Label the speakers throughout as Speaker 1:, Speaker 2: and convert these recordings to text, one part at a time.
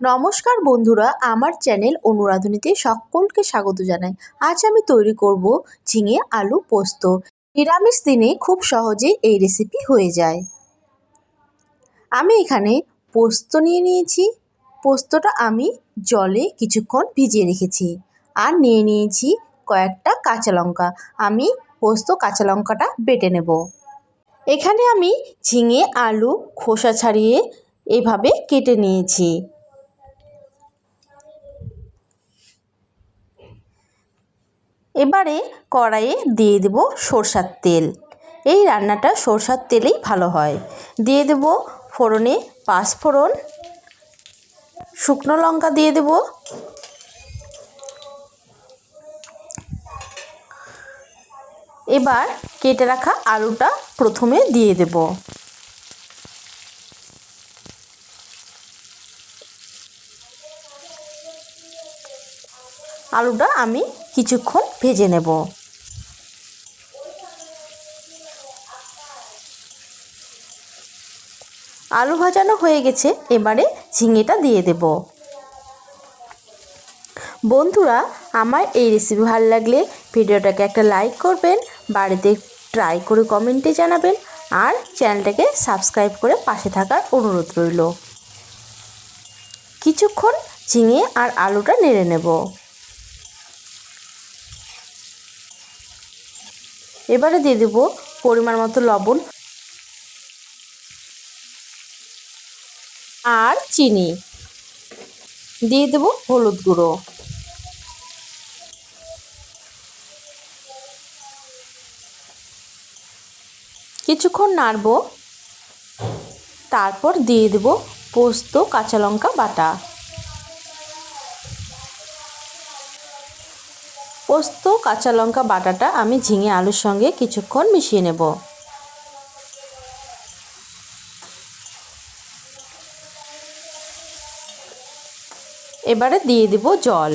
Speaker 1: নমস্কার বন্ধুরা, আমার চ্যানেল অনুরাধনীতে সকলকে স্বাগত জানাই। আজ আমি তৈরি করব ঝিঙে আলু পোস্ত। নিরামিষ দিনে খুব সহজেই এই রেসিপি হয়ে যায়। আমি এখানে পোস্ত নিয়ে নিয়েছি। পোস্তটা আমি জলে কিছুক্ষণ ভিজিয়ে রেখেছি। আর নিয়ে নিয়েছি কয়েকটা কাঁচা লঙ্কা। আমি পোস্ত কাঁচা লঙ্কাটা বেটে নেব। এখানে আমি ঝিঙে আলু খোসা ছাড়িয়ে এভাবে কেটে নিয়েছি। এবারে কড়াইয়ে দিয়ে দেব সরষার তেল। এই রান্নাটা সরষার তেলেই ভালো হয়। দিয়ে দেব ফোড়নে পাঁচফোড়ন, শুকনো লঙ্কা দিয়ে দেব, এবার কেটে রাখা আলুটা প্রথমে দিয়ে দেব। আলুটা আমি কিছুক্ষণ ভেজে নেব। আলু ভাজানো হয়ে গেছে, এবারে ঝিঙেটা দিয়ে দেব। বন্ধুরা, আমার এই রেসিপি ভালো লাগলে ভিডিওটাকে একটা লাইক করবেন, বাড়িতে ট্রাই করে কমেন্টে জানাবেন, আর চ্যানেলটাকে সাবস্ক্রাইব করে পাশে থাকার অনুরোধ রইল। কিছুক্ষণ ঝিঙে আর আলুটা নেড়ে নেব। এবারে দিয়ে দেবো পরিমাণ মতো লবণ আর চিনি। দিয়ে দেবো হলুদ গুঁড়ো। কিছুক্ষণ নাড়ব। তারপর দিয়ে দেবো পোস্ত, কাঁচা লঙ্কা বাটা। পোস্ত, কাঁচা লঙ্কা, বাটাটা আমি ঝিঙে আলুর সঙ্গে কিছুক্ষণ মিশিয়ে নেব। এবারে দিয়ে দেব জল।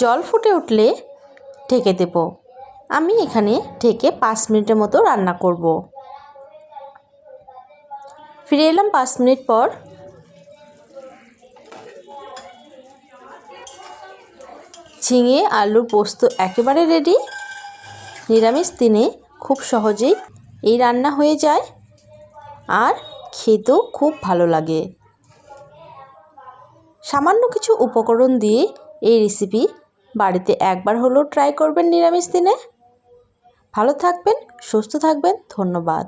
Speaker 1: জল ফুটে উঠলে ঢেকে দেব। আমি এখানে ঢেকে পাঁচ মিনিটের মতো রান্না করব। ফিরে এলাম পাঁচ মিনিট পর। ঝিঙে, আলুর পোস্ত একেবারে রেডি নিরামিষ দিনে খুব সহজেই এই রান্না হয়ে যায় আর খেতেও খুব ভালো লাগে। সামান্য কিছু উপকরণ দিয়ে এই রেসিপি বাড়িতে একবার হলেও ট্রাই করবেন নিরামিষ দিনে। ভালো থাকবেন, সুস্থ থাকবেন, ধন্যবাদ।